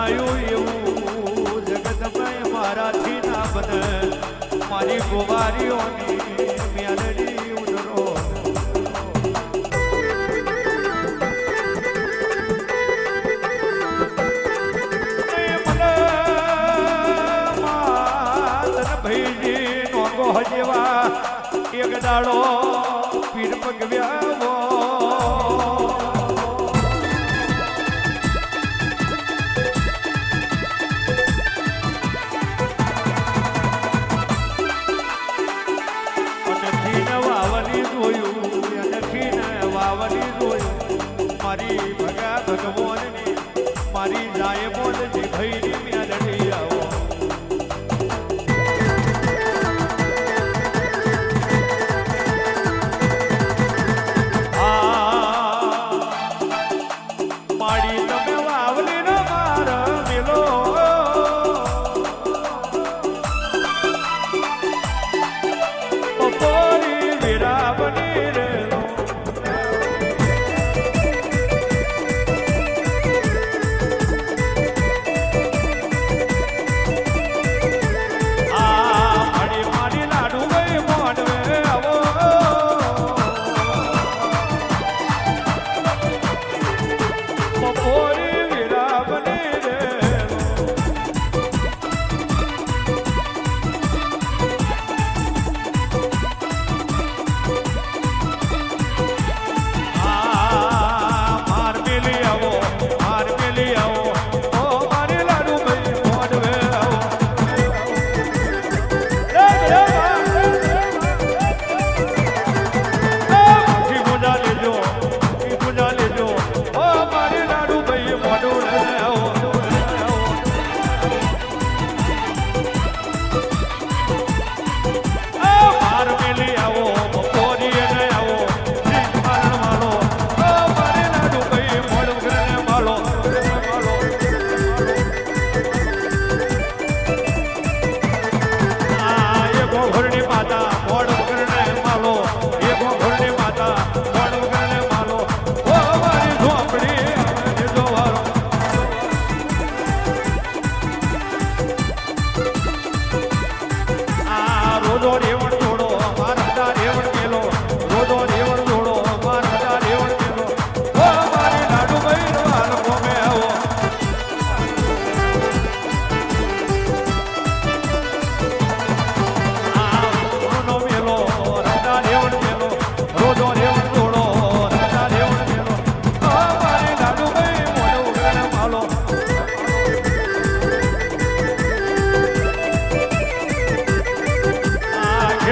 બનાયું એવું? જગતભાઈ મારાથી ના બને. મારી ગોવારીઓની મેલડી ઉધરો જેવા એક દાડો પીર પગવ્યા મારી ભગા ભગવાનની મારી જાય બોલજી ભૈરી મેલડી.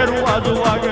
உயர்வாதுவாக